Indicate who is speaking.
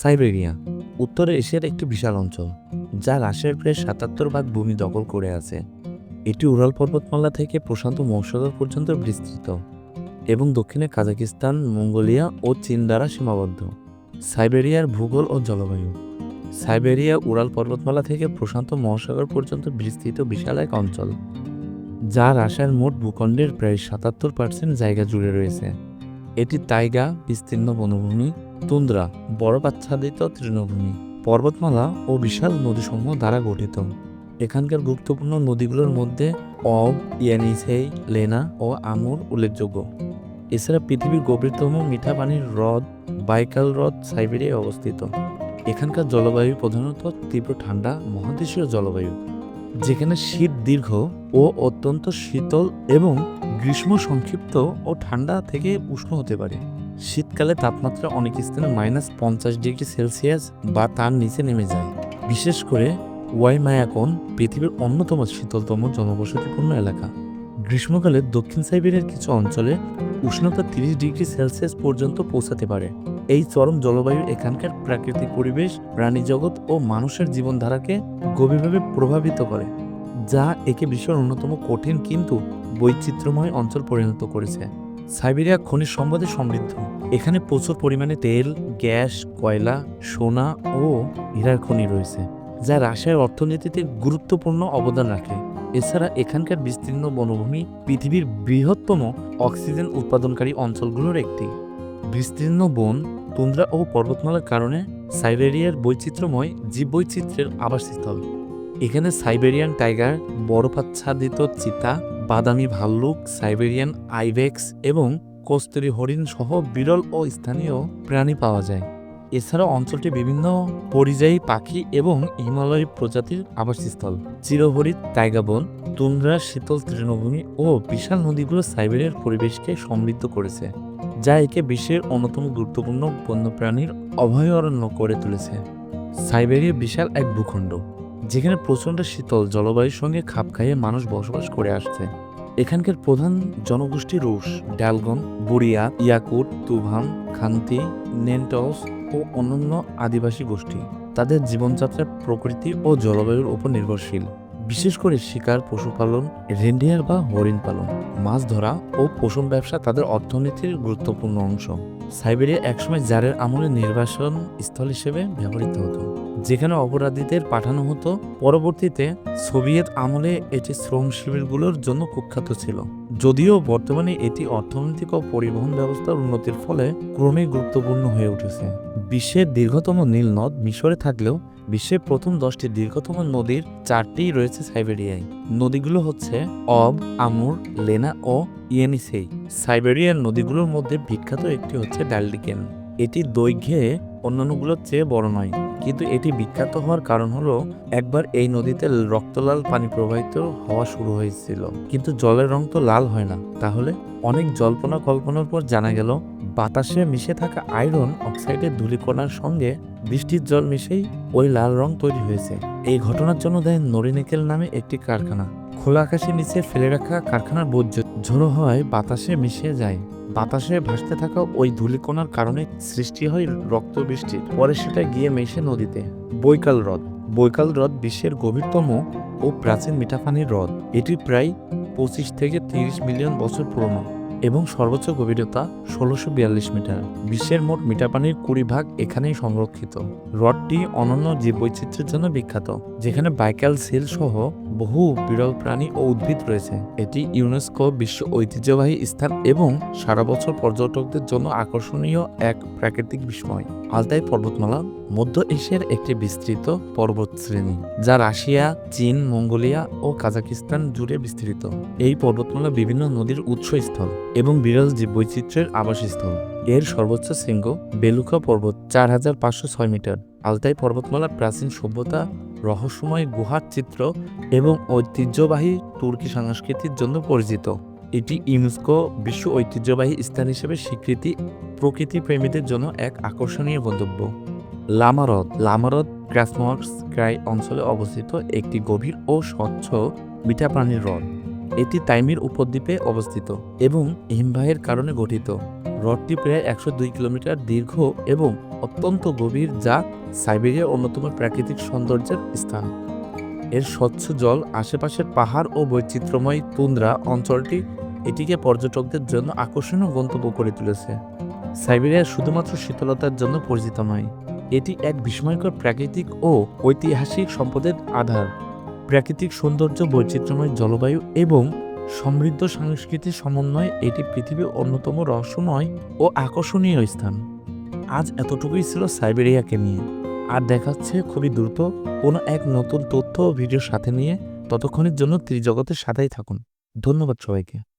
Speaker 1: Siberia উত্তর এশিয়ার একটি বিশাল অঞ্চল যা রাশিয়ার প্রায় সাতাত্তর ভাগ ভূমি দখল করে আছে এটি উরাল পর্বতমালা থেকে প্রশান্ত মহাসাগর পর্যন্ত বিস্তৃত এবং দক্ষিণে কাজাকিস্তান মঙ্গোলিয়া ও চীন দ্বারা সীমাবদ্ধ সাইবেরিয়ার ভূগোল ও জলবায়ু সাইবেরিয়া উরাল পর্বতমালা থেকে প্রশান্ত মহাসাগর পর্যন্ত বিস্তৃত বিশাল এক অঞ্চল যা রাশিয়ার মোট ভূখণ্ডের প্রায় সাতাত্তর পার্সেন্ট জায়গা জুড়ে রয়েছে এটি তাইগা বিস্তীর্ণ বনভূমি তুন্দ্রা বরফাচ্ছাদিত তৃণভূমি পর্বতমালা ও বিশাল নদীসমূহ দ্বারা গঠিত এখানকার গুরুত্বপূর্ণ নদীগুলোর মধ্যে অব ইয়ানিসেই লেনা ও আমুর উল্লেখযোগ্য এছাড়া পৃথিবীর গভীরতম মিঠা পানির হ্রদ বাইকাল হ্রদ সাইবেরিয়ায় অবস্থিত এখানকার জলবায়ু প্রধানত তীব্র ঠান্ডা মহাদেশীয় জলবায়ু যেখানে শীত দীর্ঘ ও অত্যন্ত শীতল এবং গ্রীষ্ম সংক্ষিপ্ত ও ঠান্ডা থেকে উষ্ণ হতে পারে শীতকালে তাপমাত্রা অনেক স্থানে মাইনাস পঞ্চাশ ডিগ্রি সেলসিয়াস বা তার নিচে নেমে যায় বিশেষ করে ওয়াইমায়াকন পৃথিবীর অন্যতম শীতলতম জনবসতিপূর্ণ এলাকা গ্রীষ্মকালে দক্ষিণ সাইবেরিয়ার কিছু অঞ্চলে উষ্ণতা তিরিশ ডিগ্রি সেলসিয়াস পর্যন্ত পৌঁছাতে পারে এই চরম জলবায়ু এখানকার প্রাকৃতিক পরিবেশ প্রাণী জগৎ ও মানুষের জীবনধারাকে গভীরভাবে প্রভাবিত করে যা একে বিশ্বের অন্যতম কঠিন কিন্তু বৈচিত্র্যময় অঞ্চল পরিণত করেছে সাইবেরিয়া খনিজ সম্পদে সমৃদ্ধ এখানে প্রচুর পরিমাণে তেল গ্যাস কয়লা সোনা ও হীরার খনি রয়েছে যা রাশিয়ার অর্থনীতিতে গুরুত্বপূর্ণ অবদান রাখে এছাড়া এখানকার বিস্তীর্ণ বনভূমি পৃথিবীর বৃহত্তম অক্সিজেন উৎপাদনকারী অঞ্চলগুলোর একটি বিস্তীর্ণ বন তুন্দ্রা ও পর্বতমালার কারণে সাইবেরিয়ার বৈচিত্র্যময় জীববৈচিত্র্যের আবাসস্থল এখানে সাইবেরিয়ান টাইগার বরফাচ্ছাদিত চিতা বাদামি ভাল্লুক সাইবেরিয়ান আইভেক্স এবং কস্তুরি হরিণ সহ বিরল ও স্থানীয় প্রাণী পাওয়া যায় এছাড়া অঞ্চলটি বিভিন্ন পরিযায়ী পাখি এবং হিমালয় প্রজাতির আবাসস্থল চিরহরিত টাইগাবন তুন্দ্রা শীতল তৃণভূমি ও বিশাল নদীগুলো সাইবেরিয়ার পরিবেশকে সমৃদ্ধ করেছে যা একে বিশ্বের অন্যতম গুরুত্বপূর্ণ বন্যপ্রাণীর অভয়ারণ্য করে তুলেছে সাইবেরিয়া বিশাল এক ভূখণ্ড যেখানে প্রচণ্ড শীতল জলবায়ুর সঙ্গে খাপ খাইয়ে মানুষ বসবাস করে আসছে এখানকার প্রধান জনগোষ্ঠী রুশ ডালগন বুড়িয়া ইয়াকুট তুভান খান্তি নেন্টস ও অন্যান্য আদিবাসী গোষ্ঠী তাদের জীবনযাত্রার প্রকৃতি ও জলবায়ুর উপর নির্ভরশীল বিশেষ করে শিকার পশুপালন রেন্ডিয়ার বা হরিণ পালন মাছ ধরা ও পশম ব্যবসা তাদের অর্থনীতির গুরুত্বপূর্ণ অংশ সাইবেরিয়া একসময় জারের আমলে নির্বাসন স্থল হিসেবে ব্যবহৃত হতো যেখানে অপরাধীদের পাঠানো হতো পরবর্তীতে সোভিয়েত আমলে এটি শ্রম শিবিরগুলোর জন্য কুখ্যাত ছিল যদিও বর্তমানে এটি অর্থনৈতিক ও পরিবহন ব্যবস্থার উন্নতির ফলে ক্রমেই গুরুত্বপূর্ণ হয়ে উঠেছে বিশ্বের দীর্ঘতম নীল নদ মিশরে থাকলেও বিশ্বের প্রথম দশটি দীর্ঘতম নদীর চারটি রয়েছে সাইবেরিয়ায় নদীগুলো হচ্ছে অব আমুর লেনা ও ইয়েনিসেই সাইবেরিয়ার নদীগুলোর মধ্যে বিখ্যাত একটি হচ্ছে ডালডিকেন এটি দৈর্ঘ্যে অন্যান্যগুলোর চেয়ে বড় নয় কিন্তু এটি বিখ্যাত হওয়ার কারণ হলো একবার এই নদীতে রক্তলাল পানি প্রবাহিত হওয়া শুরু হয়েছিল কিন্তু জলের রং তো লাল হয় না তাহলে অনেক জল্পনা কল্পনার পর জানা গেল বাতাসে মিশে থাকা আয়রন অক্সাইডের ধুলিকণার সঙ্গে বৃষ্টির জল মিশেই ওই লাল রং তৈরি হয়েছে এই ঘটনার জন্য দেয় নরিনেকেল নামে একটি কারখানা খোলা আকাশের নিচে ফেলে রাখা কারখানার বর্জ্য ঝোড়ো হওয়ায় বাতাসে মিশে যায় বাতাসে ভাসতে থাকা ওই ধূলিকণার কারণে সৃষ্টি হয় বৃষ্টি পরে সেটা গিয়ে মেশে নদীতে বৈকাল হ্রদ বৈকাল হ্রদ বিশ্বের গভীরতম ও প্রাচীন মিঠাপানির হ্রদ এটি প্রায় পঁচিশ থেকে তিরিশ মিলিয়ন বছর পুরনো এবং সর্বোচ্চ গভীরতা ষোলোশো বিয়াল্লিশ মিটার বিশ্বের মোট মিটাপানির কুড়ি ভাগ এখানেই সংরক্ষিত হ্রদটি অনন্য বৈচিত্র্যের জন্য বিখ্যাত যেখানে বাইকাল সিল সহ বহু বিরল প্রাণী ও উদ্ভিদ রয়েছে এটি ইউনেস্কো বিশ্ব ঐতিহ্যবাহী স্থান এবং সারা বছর পর্যটকদের জন্য আকর্ষণীয় এক প্রাকৃতিক বিস্ময় আলতাই পর্বতমালা মধ্য এশিয়ার একটি বিস্তৃত পর্বত শ্রেণী যা রাশিয়া চীন মঙ্গোলিয়া ও কাজাকিস্তান জুড়ে বিস্তৃত এই পর্বতমালা বিভিন্ন নদীর উৎসস্থল এবং বিরল জীববৈচিত্র্যের আবাসস্থল এর সর্বোচ্চ শৃঙ্গ বেলুকা পর্বত চার হাজার পাঁচশো ছয় মিটার আলতাই পর্বতমালা প্রাচীন সভ্যতা রহস্যময় গুহার চিত্র এবং ঐতিহ্যবাহী তুর্কি সংস্কৃতির জন্য পরিচিত এটি ইউনেস্কো বিশ্ব ঐতিহ্যবাহী স্থান হিসেবে স্বীকৃতি প্রকৃতি প্রেমীদের জন্য এক আকর্ষণীয় গন্তব্য লামারদ লামারদ গ্রাসমর্কস ক্রাই অঞ্চলে অবস্থিত একটি গভীর ও স্বচ্ছ মিঠা প্রাণীর হ্রদ এটি তাইমির উপদ্বীপে অবস্থিত এবং হিমবাহের কারণে গঠিত হ্রদটি প্রায় একশো দুই কিলোমিটার দীর্ঘ এবং অত্যন্ত গভীর যা সাইবেরিয়ার অন্যতম প্রাকৃতিক সৌন্দর্যের স্থান এর স্বচ্ছ জল আশেপাশের পাহাড় ও বৈচিত্র্যময় তুন্দ্রা অঞ্চলটি এটিকে পর্যটকদের জন্য আকর্ষণীয় গন্তব্য করে তুলেছে সাইবেরিয়া শুধুমাত্র শীতলতার জন্য পরিচিত নয় এটি এক বিস্ময়কর প্রাকৃতিক ও ঐতিহাসিক সম্পদের আধার প্রাকৃতিক সৌন্দর্য বৈচিত্র্যময় জলবায়ু এবং সমৃদ্ধ সাংস্কৃতিক সমন্বয় এটি পৃথিবীর অন্যতম রহস্যময় ও আকর্ষণীয় স্থান আজ এতটুকুই ছিল সাইবেরিয়াকে নিয়ে আর দেখাচ্ছে খুবই দ্রুত কোনো এক নতুন তথ্য ও ভিডিওর সাথে নিয়ে ততক্ষণের জন্য ত্রিজগতের সাথেই থাকুন ধন্যবাদ সবাইকে